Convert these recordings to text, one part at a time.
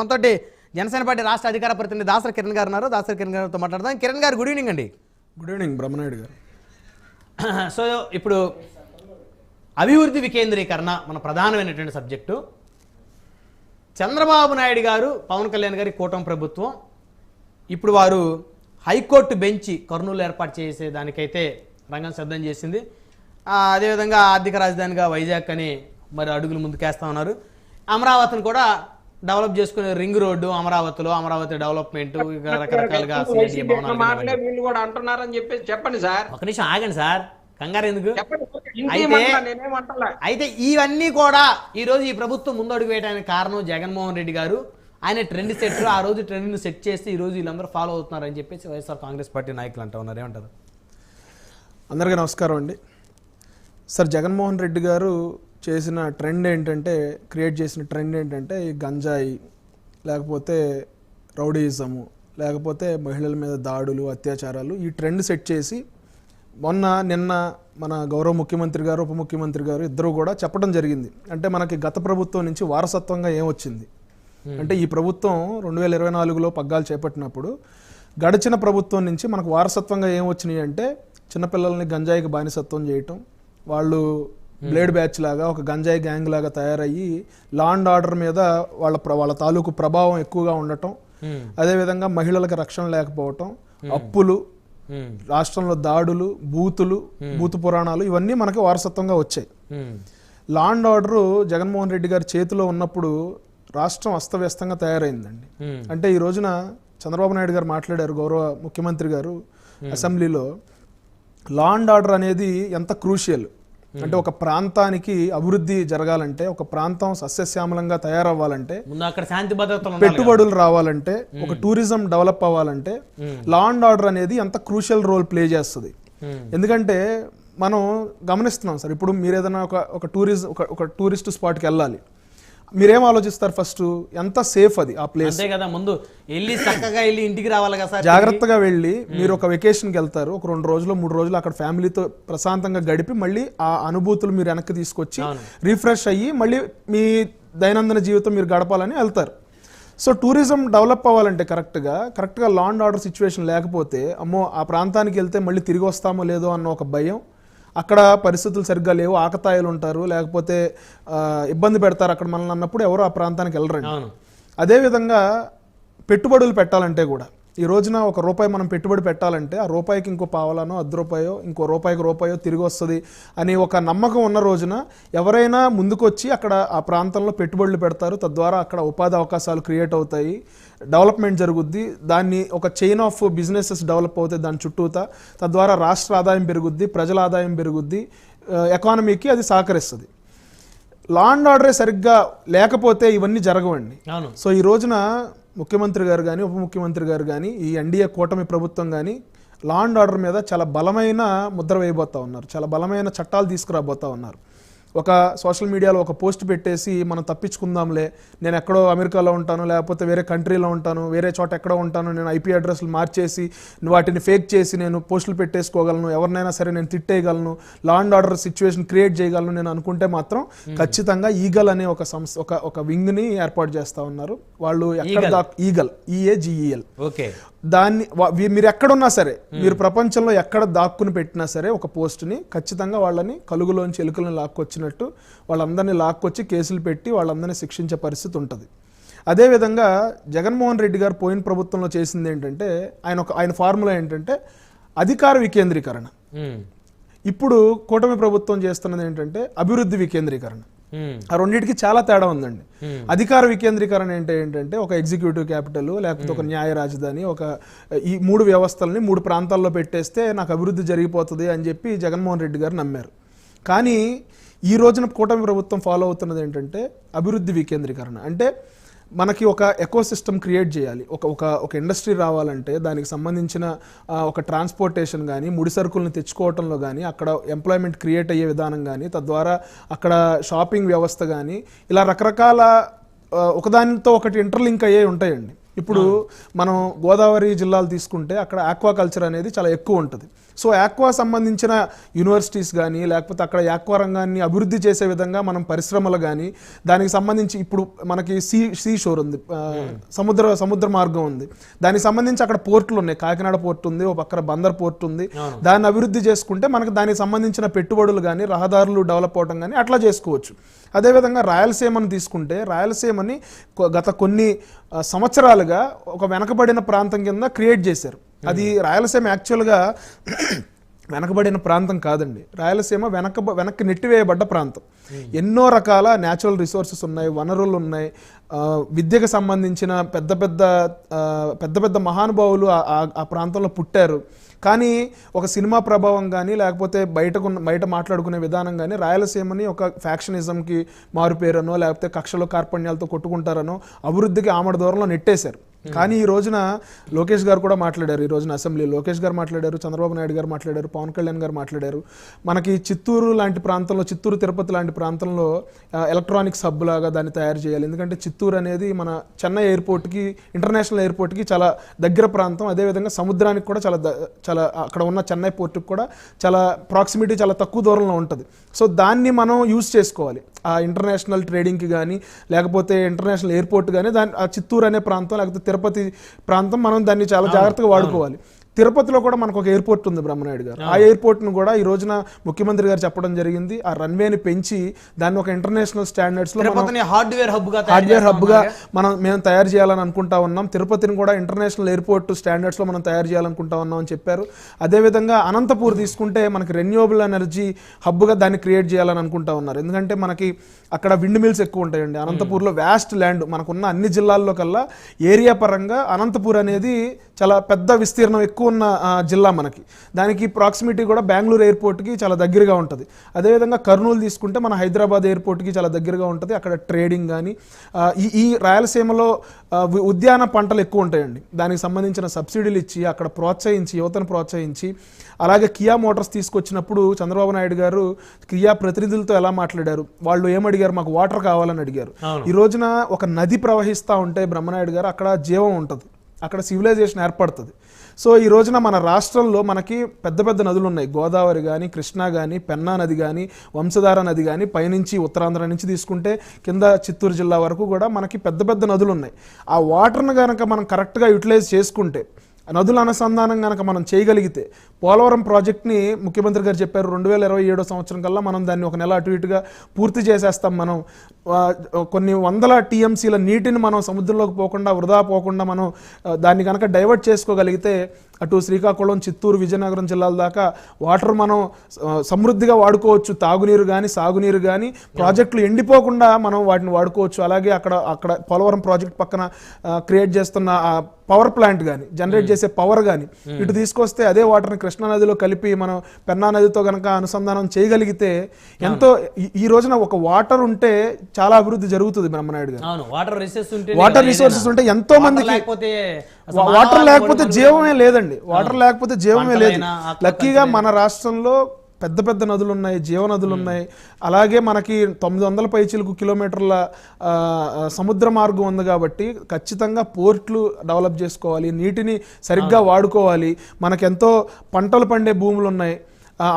మనతో జనసేన పార్టీ రాష్ట్ర అధికార ప్రతినిధి దాసరి కిరణ్ గారు ఉన్నారు. దాసరి కిరణ్ గారితో మాట్లాడదాం. కిరణ్ గారు గుడ్ ఈవినింగ్ అండి. Good evening Brahmanaidu garu. So ఇప్పుడు అభివృద్ధి వికేంద్రీకరణ మన ప్రధానమైనటువంటి సబ్జెక్టు. చంద్రబాబు నాయుడు గారు పవన్ కళ్యాణ్ గారి కూటమి ప్రభుత్వం. ఇప్పుడు వారు హైకోర్టు బెంచి కర్నూలు ఏర్పాటు చేసే దానికైతే రంగం సిద్ధం చేసింది. అదేవిధంగా ఆర్థిక రాజధానిగా వైజాగ్ అని మరి అడుగులు ముందుకేస్తా ఉన్నారు. అమరావతిని కూడా డెవలప్ చేసుకునే రింగ్ రోడ్డు అమరావతిలో అమరావతి డెవలప్మెంట్ ఇక రకరకాలుగా. వీళ్ళు కూడా అంటున్నారని చెప్పేసి చెప్పండి సార్. ఒక నిమిషం ఆగండి సార్. కంగారు ఎందుకు? చెప్పండి అయితే- ఇవన్నీ కూడా ఈ రోజు ఈ ప్రభుత్వం ముందు అడుగు వేయడానికి కారణం జగన్మోహన్ రెడ్డి గారు. ఆయన ట్రెండ్ సెట్ ఆ రోజు ట్రెండ్ సెట్ చేసి ఈ రోజు వీళ్ళందరూ ఫాలో అవుతున్నారని చెప్పేసి వైఎస్ఆర్ కాంగ్రెస్ పార్టీ నాయకులు అంటూ ఉన్నారు. ఏమంటారు? అందరికీ నమస్కారం అండి. సార్ జగన్మోహన్ రెడ్డి గారు చేసిన ట్రెండ్ ఏంటంటే క్రియేట్ చేసిన ట్రెండ్ ఏంటంటే ఈ గంజాయి లేకపోతే రౌడీయిజము లేకపోతే మహిళల మీద దాడులు అత్యాచారాలు ఈ ట్రెండ్ సెట్ చేసి మొన్న నిన్న మన గౌరవ ముఖ్యమంత్రి గారు ఉప ముఖ్యమంత్రి గారు ఇద్దరు కూడా చెప్పడం జరిగింది. అంటే మనకి గత ప్రభుత్వం నుంచి వారసత్వంగా ఏమొచ్చింది? అంటే ఈ ప్రభుత్వం రెండు వేల ఇరవై నాలుగులో పగ్గాలు చేపట్టినప్పుడు గడిచిన ప్రభుత్వం నుంచి మనకు వారసత్వంగా ఏం వచ్చినాయి అంటే చిన్నపిల్లల్ని గంజాయికి బానిసత్వం చేయటం వాళ్ళు బ్లేడ్ బ్యాచ్ లాగా ఒక గంజాయి గ్యాంగ్ లాగా తయారయ్యి లా అండ్ ఆర్డర్ మీద వాళ్ళ వాళ్ళ తాలూకు ప్రభావం ఎక్కువగా ఉండటం అదేవిధంగా మహిళలకు రక్షణ లేకపోవటం అప్పులు రాష్ట్రంలో దాడులు బూతులు బూతు పురాణాలు ఇవన్నీ మనకి వారసత్వంగా వచ్చాయి. Law and order Jaganmohan Reddy garu చేతిలో ఉన్నప్పుడు రాష్ట్రం అస్తవ్యస్తంగా తయారైందండి. అంటే ఈ రోజున చంద్రబాబు నాయుడు గారు మాట్లాడారు గౌరవ ముఖ్యమంత్రి గారు అసెంబ్లీలో. లా అండ్ ఆర్డర్ అనేది ఎంత క్రూషియల్. అంటే ఒక ప్రాంతానికి అభివృద్ధి జరగాలంటే ఒక ప్రాంతం సస్యశ్యామలంగా తయారవ్వాలంటే అక్కడ శాంతి భద్రతలు. పెట్టుబడులు రావాలంటే ఒక టూరిజం డెవలప్ అవ్వాలంటే లా అండ్ ఆర్డర్ అనేది ఎంత క్రూషియల్ రోల్ ప్లే చేస్తుంది. ఎందుకంటే మనం గమనిస్తున్నాం సార్ ఇప్పుడు మీరు ఏదైనా ఒక ఒక టూరిజం ఒక ఒక టూరిస్ట్ స్పాట్కి వెళ్ళాలి. మీరేం ఆలోచిస్తారు ఫస్ట్? ఎంత సేఫ్ అది ఆ ప్లేస్ అంతే కదా ముందు వెళ్ళి చక్కగా వెళ్ళి ఇంటికి రావాలి కదా సార్. జాగ్రత్తగా వెళ్ళి మీరు ఒక వెకేషన్కి వెళ్తారు ఒక రెండు రోజులు మూడు రోజులు అక్కడ ఫ్యామిలీతో ప్రశాంతంగా గడిపి మళ్ళీ ఆ అనుభూతులు మీరు వెనక్కి తీసుకొచ్చి రిఫ్రెష్ అయ్యి మళ్ళీ మీ దైనందిన జీవితం మీరు గడపాలని వెళ్తారు. సో టూరిజం డెవలప్ అవ్వాలంటే కరెక్ట్గా కరెక్ట్గా లా అండ్ ఆర్డర్ సిచ్యువేషన్ లేకపోతే అమ్మో ఆ ప్రాంతానికి వెళ్తే మళ్ళీ తిరిగి వస్తామో లేదో అన్న ఒక భయం అక్కడ పరిస్థితులు సరిగ్గా లేవు ఆకతాయిలు ఉంటారు లేకపోతే ఇబ్బంది పెడతారు అక్కడ మనల్ని అన్నప్పుడు ఎవరు ఆ ప్రాంతానికి వెళ్ళరండి. అదేవిధంగా పెట్టుబడులు పెట్టాలంటే కూడా ఈ రోజున ఒక రూపాయి మనం పెట్టుబడి పెట్టాలంటే ఆ రూపాయికి ఇంకో పావలానో అర్ధ రూపాయో ఇంకో రూపాయికి రూపాయో తిరిగి వస్తుంది అని ఒక నమ్మకం ఉన్న రోజున ఎవరైనా ముందుకొచ్చి అక్కడ ఆ ప్రాంతంలో పెట్టుబడులు పెడతారు. తద్వారా అక్కడ ఉపాధి అవకాశాలు క్రియేట్ అవుతాయి. డెవలప్మెంట్ జరుగుద్ది. దాన్ని ఒక చైన్ ఆఫ్ బిజినెసెస్ డెవలప్ అవుతాయి దాని చుట్టూతా. తద్వారా రాష్ట్ర ఆదాయం పెరుగుద్ది ప్రజల ఆదాయం పెరుగుద్ది ఎకానమీకి అది సహకరిస్తుంది. లా అండ్ ఆర్డరే సరిగ్గా లేకపోతే ఇవన్నీ జరగవండి. సో ఈ రోజున ముఖ్యమంత్రి గారు కానీ ఉప ముఖ్యమంత్రి గారు కానీ ఈ ఎన్డీఏ కూటమి ప్రభుత్వం కానీ లా అండ్ ఆర్డర్ మీద చాలా బలమైన ముద్ర వేయబోతా ఉన్నారు. చాలా బలమైన చట్టాలు తీసుకురాబోతా ఉన్నారు. ఒక సోషల్ మీడియాలో ఒక పోస్ట్ పెట్టేసి మనం తప్పించుకుందాంలే నేను ఎక్కడో అమెరికాలో ఉంటాను లేకపోతే వేరే కంట్రీలో ఉంటాను వేరే చోట ఎక్కడో ఉంటాను నేను ఐపీ అడ్రస్లు మార్చేసి వాటిని ఫేక్ చేసి నేను పోస్టులు పెట్టేసుకోగలను ఎవరినైనా సరే నేను తిట్టేయగలను law and order situation create చేయగలను నేను అనుకుంటే మాత్రం ఖచ్చితంగా ఈగల్ అనే ఒక సంస్థ ఒక ఒక వింగ్ని ఏర్పాటు చేస్తా ఉన్నారు. వాళ్ళు ఎక్కడ eagle. దాక్ eagle E A G E L okay. దాన్ని మీరు ఎక్కడున్నా సరే మీరు ప్రపంచంలో ఎక్కడ దాక్కుని పెట్టినా సరే ఒక పోస్ట్ని ఖచ్చితంగా వాళ్ళని కలుగులోంచి ఎలుకలను లాక్కొచ్చినట్టు వాళ్ళందరినీ లాక్కొచ్చి కేసులు పెట్టి వాళ్ళందరినీ శిక్షించే పరిస్థితి ఉంటుంది అదేవిధంగా జగన్మోహన్ రెడ్డి గారు పోయిన ప్రభుత్వంలో చేసింది ఏంటంటే ఆయన ఒక ఆయన ఫార్ములా ఏంటంటే అధికార వికేంద్రీకరణ. ఇప్పుడు కూటమి ప్రభుత్వం చేస్తున్నది ఏంటంటే అభివృద్ధి వికేంద్రీకరణ. ఆ రెండింటికి చాలా తేడా ఉందండి. అధికార వికేంద్రీకరణ అంటే ఏంటంటే ఒక ఎగ్జిక్యూటివ్ క్యాపిటల్ లేకపోతే ఒక న్యాయ రాజధాని ఒక ఈ మూడు వ్యవస్థల్ని మూడు ప్రాంతాల్లో పెట్టేస్తే నాకు అభివృద్ధి జరిగిపోతుంది అని చెప్పి జగన్మోహన్ రెడ్డి గారు నమ్మారు. కానీ ఈ రోజున కూటమి ప్రభుత్వం ఫాలో అవుతున్నది ఏంటంటే అభివృద్ధి వికేంద్రీకరణ. అంటే మనకి ఒక ఎకో సిస్టమ్ క్రియేట్ చేయాలి. ఒక ఒక ఒక ఇండస్ట్రీ రావాలంటే దానికి సంబంధించిన ఒక ట్రాన్స్పోర్టేషన్ కానీ ముడి సరుకులను తెచ్చుకోవటంలో కానీ అక్కడ ఎంప్లాయ్మెంట్ క్రియేట్ అయ్యే విధానం కానీ తద్వారా అక్కడ షాపింగ్ వ్యవస్థ కానీ ఇలా రకరకాల ఒకదానితో ఒకటి ఇంటర్లింక్ అయ్యే ఉంటాయండి. ఇప్పుడు మనం గోదావరి జిల్లాలు తీసుకుంటే అక్కడ ఆక్వాకల్చర్ అనేది చాలా ఎక్కువ ఉంటుంది. సో యాక్వా సంబంధించిన యూనివర్సిటీస్ కానీ లేకపోతే అక్కడ యాక్వా రంగాన్ని అభివృద్ధి చేసే విధంగా మనం పరిశ్రమలు కానీ దానికి సంబంధించి ఇప్పుడు మనకి సీ సీ షోర్ ఉంది. సముద్ర సముద్ర మార్గం ఉంది. దానికి సంబంధించి అక్కడ పోర్టులు ఉన్నాయి. కాకినాడ పోర్ట్ ఉంది ఒక పక్కన బందర్ పోర్ట్ ఉంది. దాన్ని అభివృద్ధి చేసుకుంటే మనకు దానికి సంబంధించిన పెట్టుబడులు కానీ రహదారులు డెవలప్ అవడం కానీ అట్లా చేసుకోవచ్చు. అదేవిధంగా రాయలసీమను తీసుకుంటే రాయలసీమని గత కొన్ని ఆ, లాగా ఒక వెనకబడిన ప్రాంతం కింద క్రియేట్ చేశారు. అది రాయలసీమ యాక్చువల్గా వెనకబడిన ప్రాంతం కాదండి. రాయలసీమ వెనక వెనక్కి నెట్టివేయబడ్డ ప్రాంతం. ఎన్నో రకాల న్యాచురల్ రిసోర్సెస్ ఉన్నాయి వనరులు ఉన్నాయి. విద్యకు సంబంధించిన పెద్ద పెద్ద పెద్ద పెద్ద మహానుభావులు ఆ- ఆ ప్రాంతంలో పుట్టారు. కానీ ఒక సినిమా ప్రభావం కానీ లేకపోతే బయటకు బయట మాట్లాడుకునే విధానం కానీ రాయలసీమని ఒక ఫ్యాక్షనిజంకి మారుపేరనో లేకపోతే కక్షలో కార్పణ్యాలతో కొట్టుకుంటారనో అభివృద్ధికి ఆమడ దూరంలో నెట్టేశారు. Hmm. కానీ ఈ రోజున లోకేష్ గారు కూడా మాట్లాడారు. ఈ రోజున అసెంబ్లీ లోకేష్ గారు మాట్లాడారు చంద్రబాబు నాయుడు గారు మాట్లాడారు పవన్ కళ్యాణ్ గారు మాట్లాడారు. మనకి చిత్తూరు లాంటి ప్రాంతంలో చిత్తూరు తిరుపతి లాంటి ప్రాంతంలో ఎలక్ట్రానిక్స్ హబ్ లాగా దాన్ని తయారు చేయాలి. ఎందుకంటే చిత్తూరు అనేది మన చెన్నై ఎయిర్పోర్ట్కి ఇంటర్నేషనల్ ఎయిర్పోర్ట్కి చాలా దగ్గర ప్రాంతం. అదేవిధంగా సముద్రానికి కూడా చాలా చాలా అక్కడ ఉన్న చెన్నై పోర్టుకి కూడా చాలా ప్రాక్సిమిటీ చాలా తక్కువ దూరంలో ఉంటుంది. సో దాన్ని మనం యూజ్ చేసుకోవాలి. ఆ ఇంటర్నేషనల్ ట్రేడింగ్కి కానీ లేకపోతే ఇంటర్నేషనల్ ఎయిర్పోర్ట్ కానీ దాని ఆ చిత్తూరు అనే ప్రాంతం లేకపోతే తిరుపతి ప్రాంతం మనం దాన్ని చాలా జాగ్రత్తగా వాడుకోవాలి. తిరుపతిలో కూడా మనకు ఒక ఎయిర్పోర్ట్ ఉంది బ్రహ్మనాయుడు గారు. ఆ ఎయిర్పోర్ట్ను కూడా ఈ రోజున ముఖ్యమంత్రి గారు చెప్పడం జరిగింది. ఆ రన్వేని పెంచి దాన్ని ఒక ఇంటర్నేషనల్ స్టాండర్డ్స్లో హార్డ్వేర్ హబ్గా తయారు హార్డ్వేర్ చేస్తాం హబ్గా మనం మేము తయారు చేయాలని అనుకుంటా ఉన్నాం. తిరుపతిని కూడా ఇంటర్నేషనల్ ఎయిర్పోర్ట్ స్టాండర్డ్స్లో మనం తయారు చేయాలనుకుంటా ఉన్నాం అని చెప్పారు. అదేవిధంగా అనంతపూర్ తీసుకుంటే మనకి రెన్యూవబుల్ ఎనర్జీ హబ్గా దాన్ని క్రియేట్ చేయాలని అనుకుంటా ఉన్నారు. ఎందుకంటే మనకి అక్కడ విండ్ మిల్స్ ఎక్కువ ఉంటాయండి. అనంతపూర్లో వ్యాస్ట్ ల్యాండ్ మనకున్న అన్ని జిల్లాల్లో కల్లా ఏరియా పరంగా అనంతపూర్ అనేది చాలా పెద్ద విస్తీర్ణం ఎక్కువ ఉన్న జిల్లా మనకి. దానికి ప్రాక్సిమిటీ కూడా బెంగళూరు ఎయిర్పోర్ట్కి చాలా దగ్గరగా ఉంటుంది. అదేవిధంగా కర్నూలు తీసుకుంటే మన హైదరాబాద్ ఎయిర్పోర్ట్కి చాలా దగ్గరగా ఉంటుంది. అక్కడ ట్రేడింగ్ కానీ ఈ ఈ రాయలసీమలో ఉద్యాన పంటలు ఎక్కువ ఉంటాయండి. దానికి సంబంధించిన సబ్సిడీలు ఇచ్చి అక్కడ ప్రోత్సహించి యువతను ప్రోత్సహించి అలాగే కియా మోటార్స్ తీసుకొచ్చినప్పుడు చంద్రబాబు నాయుడు గారు కియా ప్రతినిధులతో ఎలా మాట్లాడారు? వాళ్ళు ఏమడిగారు? మాకు వాటర్ కావాలని అడిగారు. ఈ రోజున ఒక నది ప్రవహిస్తూ ఉంటే బ్రహ్మనాయుడు గారు అక్కడ జీవం ఉంటుంది. అక్కడ సివిలైజేషన్ ఏర్పడుతుంది. సో ఈ రోజున మన రాష్ట్రంలో మనకి పెద్ద పెద్ద నదులు ఉన్నాయి గోదావరి కానీ కృష్ణా కానీ పెన్నా నది కానీ వంశధార నది కానీ పైనుంచి ఉత్తరాంధ్ర నుంచి తీసుకుంటే కింద చిత్తూరు జిల్లా వరకు కూడా మనకి పెద్ద పెద్ద నదులు ఉన్నాయి ఆ వాటర్ను కనుక మనం కరెక్ట్గా యూటిలైజ్ చేసుకుంటే నదుల అనుసంధానం కనుక మనం చేయగలిగితే పోలవరం ప్రాజెక్ట్ని ముఖ్యమంత్రి గారు చెప్పారు రెండు వేల ఇరవై ఏడో సంవత్సరం కల్లా మనం దాన్ని ఒక నెల అటు ఇటుగా పూర్తి చేసేస్తాం మనం. కొన్ని వందల టీఎంసీల నీటిని మనం సముద్రంలోకి పోకుండా వృధా పోకుండా మనం దాన్ని కనుక డైవర్ట్ చేసుకోగలిగితే అటు శ్రీకాకుళం చిత్తూరు విజయనగరం జిల్లాల దాకా వాటర్ మనం సమృద్ధిగా వాడుకోవచ్చు. తాగునీరు కానీ సాగునీరు కానీ ప్రాజెక్టులు ఎండిపోకుండా మనం వాటిని వాడుకోవచ్చు. అలాగే అక్కడ అక్కడ పోలవరం ప్రాజెక్ట్ పక్కన క్రియేట్ చేస్తున్న ఆ పవర్ ప్లాంట్ కానీ జనరేట్ చేసే పవర్ కానీ ఇటు తీసుకొస్తే అదే వాటర్ని కృష్ణా నదిలో కలిపి మనం పెన్నా నదితో కనుక అనుసంధానం చేయగలిగితే ఎంతో ఈ రోజున ఒక వాటర్ ఉంటే చాలా అభివృద్ధి జరుగుతుంది బ్రహ్మనాయుడు గారు. వాటర్ రిసోర్సెస్ ఉంటే వాటర్ రిసోర్సెస్ ఉంటే ఎంతో మందికి వాటర్ లేకపోతే జీవమే లేదండి. వాటర్ లేకపోతే జీవమే లేదు. లక్కీగా మన రాష్ట్రంలో పెద్ద పెద్ద నదులు ఉన్నాయి జీవనదులు ఉన్నాయి. అలాగే మనకి తొమ్మిది వందల పైచీలకు కిలోమీటర్ల సముద్ర మార్గం ఉంది కాబట్టి ఖచ్చితంగా పోర్ట్లు డెవలప్ చేసుకోవాలి నీటిని సరిగ్గా వాడుకోవాలి. మనకెంతో పంటలు పండే భూములు ఉన్నాయి.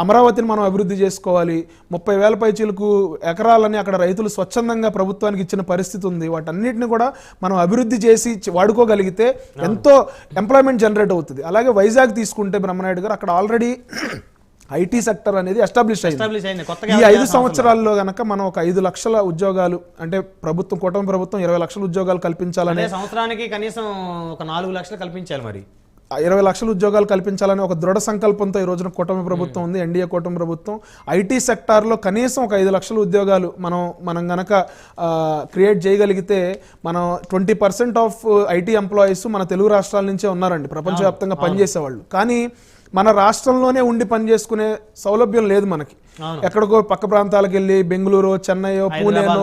అమరావతిని మనం అభివృద్ధి చేసుకోవాలి. ముప్పై వేల పైచీలకు ఎకరాలని అక్కడ రైతులు స్వచ్ఛందంగా ప్రభుత్వానికి ఇచ్చిన పరిస్థితి ఉంది. వాటన్నిటిని కూడా మనం అభివృద్ధి చేసి వాడుకోగలిగితే ఎంతో ఎంప్లాయ్మెంట్ జనరేట్ అవుతుంది. అలాగే వైజాగ్ తీసుకుంటే బ్రహ్మనాయుడు గారు అక్కడ ఆల్రెడీ ఐటీ సెక్టర్ అనేది ఎస్టాబ్లిష్ అయింది. ఈ ఐదు సంవత్సరాల్లో గనక మనం ఒక ఐదు లక్షల ఉద్యోగాలు అంటే ప్రభుత్వం కూటమి ప్రభుత్వం ఇరవై లక్షల ఉద్యోగాలు కల్పించాలనే సంవత్సరానికి కనీసం ఒక నాలుగు లక్షలు కల్పించాలి మరి. ఇరవై లక్షల ఉద్యోగాలు కల్పించాలని ఒక దృఢ సంకల్పంతో ఈ రోజున కూటమి ప్రభుత్వం ఉంది ఎన్డీఏ కూటమి ప్రభుత్వం. ఐటీ సెక్టార్లో కనీసం ఒక ఐదు లక్షల ఉద్యోగాలు మనం మనం గనక క్రియేట్ చేయగలిగితే మనం twenty percent of IT employees మన తెలుగు రాష్ట్రాల నుంచే ఉన్నారండి. ప్రపంచవ్యాప్తంగా పనిచేసేవాళ్ళు. కానీ మన రాష్ట్రంలోనే ఉండి పనిచేసుకునే సౌలభ్యం లేదు మనకి. ఎక్కడికో పక్క ప్రాంతాలకు వెళ్ళి బెంగళూరు చెన్నై పూణేనో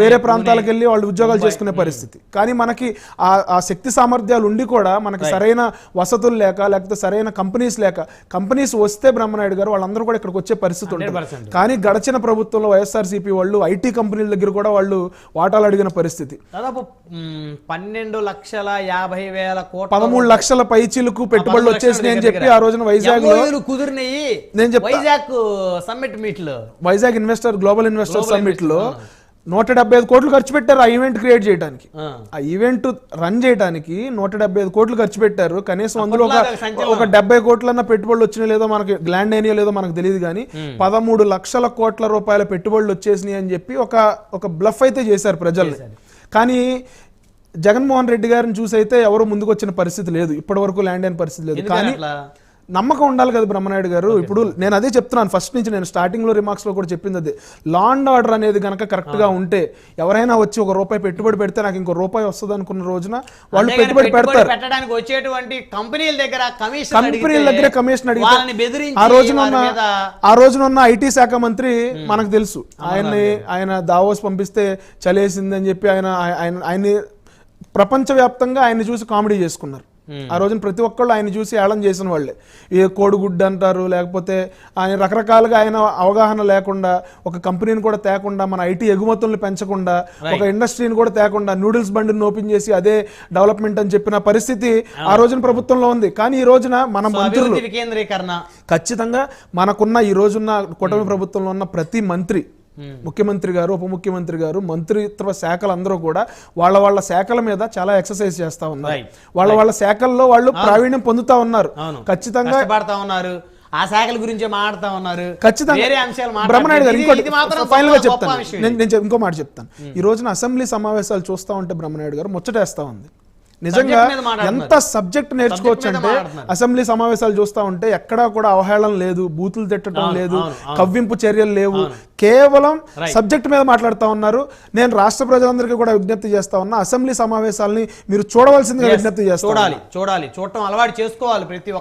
వేరే ప్రాంతాలకు వెళ్ళి వాళ్ళు ఉద్యోగాలు చేసుకునే పరిస్థితి. కానీ మనకి ఆ ఆ శక్తి సామర్థ్యాలు ఉండి కూడా మనకి సరైన వసతులు లేక లేకపోతే సరైన కంపెనీస్ లేక కంపెనీస్ వస్తే బ్రహ్మనాయుడు గారు వాళ్ళందరూ కూడా ఇక్కడికి వచ్చే పరిస్థితి ఉంటుంది. 100%. కానీ గడిచిన ప్రభుత్వంలో వైఎస్ఆర్సీపీ వాళ్ళు ఐటీ కంపెనీల దగ్గర కూడా వాళ్ళు వాటాలు అడిగిన పరిస్థితి. దాదాపు పన్నెండు లక్షల యాభై వేల కోట్ల పదమూడు లక్షల పైచీలకు పెట్టుబడులు వచ్చేసినాయి అని చెప్పి ఆ రోజున వైజాగ్ కుదిరినాయి. నేను. వైజాగ్ సమ్మిట్ మీట్లో. వైజాగ్ ఇన్వెస్టర్ గ్లోబల్ ఇన్వెస్టర్ సమ్మిట్లో నూట డెబ్బై ఐదు కోట్లు ఖర్చు పెట్టారు ఆ ఈవెంట్ క్రియేట్ చేయడానికి ఆ. ఈవెంట్ రన్ చేయడానికి నూట డెబ్బై ఐదు కోట్లు ఖర్చు పెట్టారు. కనీసం అందులో ఒక డెబ్బై కోట్లన్న పెట్టుబడులు వచ్చినాయి లేదో మనకి గ్లాండ్ అయినాయో లేదో మనకు తెలియదు కానీ పదమూడు లక్షల కోట్ల రూపాయల పెట్టుబడులు వచ్చేసినాయి అని చెప్పి ఒక ఒక బ్లఫ్ అయితే చేశారు ప్రజల్ని. కానీ జగన్మోహన్ రెడ్డి గారిని చూసి అయితే ఎవరు ముందుకు వచ్చిన పరిస్థితి లేదు. ఇప్పటి వరకు ల్యాండ్ అయిన పరిస్థితి లేదు. కానీ నమ్మకం ఉండాలి కదా బ్రహ్మనాయుడు గారు. ఇప్పుడు నేను అదే చెప్తున్నాను. ఫస్ట్ నుంచి నేను స్టార్టింగ్లో రిమార్క్స్లో కూడా చెప్పింది అదే. లా అండ్ ఆర్డర్ అనేది గనక కరెక్ట్గా ఉంటే ఎవరైనా వచ్చి ఒక రూపాయి పెట్టుబడి పెడితే నాకు ఇంకో రూపాయి వస్తుంది అనుకున్న రోజున వాళ్ళు పెట్టుబడి పెడతారు. పెట్టడానికి వచ్చేటువంటి కంపెనీల దగ్గర కమిషన్ కంపెనీల దగ్గర కమిషన్ బెదిరించి ఆ రోజున ఆ రోజున ఉన్న ఐటీ శాఖ మంత్రి మనకు తెలుసు. ఆయన్ని ఆయన దావోస్ పంపిస్తే చలేసింది అని చెప్పి ఆయన ఆయన ఆయన్ని ప్రపంచవ్యాప్తంగా ఆయన్ని చూసి కామెడీ చేసుకున్నారు. ఆ రోజున ప్రతి ఒక్కళ్ళు ఆయన చూసి ఏళం చేసిన వాళ్ళే. ఏ కోడిగుడ్డు అంటారు లేకపోతే ఆయన రకరకాలుగా ఆయన అవగాహన లేకుండా ఒక కంపెనీని కూడా తేకుండా మన ఐటీ ఎగుమతుల్ని పెంచకుండా ఒక ఇండస్ట్రీని కూడా తేకుండా నూడిల్స్ బండిని ఓపెన్ చేసి అదే డెవలప్మెంట్ అని చెప్పిన పరిస్థితి ఆ. రోజున ప్రభుత్వంలో ఉంది. కానీ ఈ రోజున మన మంత్రులు ఖచ్చితంగా మనకున్న ఈ రోజున్న కూటమి ప్రభుత్వంలో ఉన్న ప్రతి మంత్రి ముఖ్యమంత్రి గారు ఉప ముఖ్యమంత్రి గారు మంత్రిత్వ శాఖలు అందరూ కూడా వాళ్ళ వాళ్ళ శాఖల మీద చాలా ఎక్సర్సైజ్ చేస్తా ఉన్నారు. వాళ్ళ వాళ్ళ శాఖల్లో వాళ్ళు ప్రావీణ్యం పొందుతా ఉన్నారు. ఖచ్చితంగా ఉన్నారు. ఆ శాఖల గురించే మాట్లాడుతా ఉన్నారు. ఖచ్చితంగా. బ్రహ్మనాయుడు గారు ఇంకోటి ఫైనల్గా చెప్తాను. నేను ఇంకో మాట చెప్తాను. ఈ రోజున అసెంబ్లీ సమావేశాలు చూస్తా ఉంటే బ్రహ్మనాయుడు గారు ముచ్చటేస్తా ఉంది. నిజంగా. ఎంత సబ్జెక్ట్ నేర్చుకోవచ్చు అంటే. అసెంబ్లీ సమావేశాలు చూస్తా ఉంటే ఎక్కడా కూడా అవహేళన లేదు బూతులు తిట్టడం లేదు. కవ్వింపు చర్యలు లేవు కేవలం. సబ్జెక్ట్ మీద మాట్లాడుతా ఉన్నారు నేను రాష్ట్ర ప్రజలందరికీ కూడా విజ్ఞప్తి చేస్తా ఉన్నా అసెంబ్లీ సమావేశాలని మీరు చూడవలసిందిగా విజ్ఞప్తి చేస్తా ఉన్నా. చూడాలి చూడాలి చూడటం అలవాటు చేసుకోవాలి ప్రతి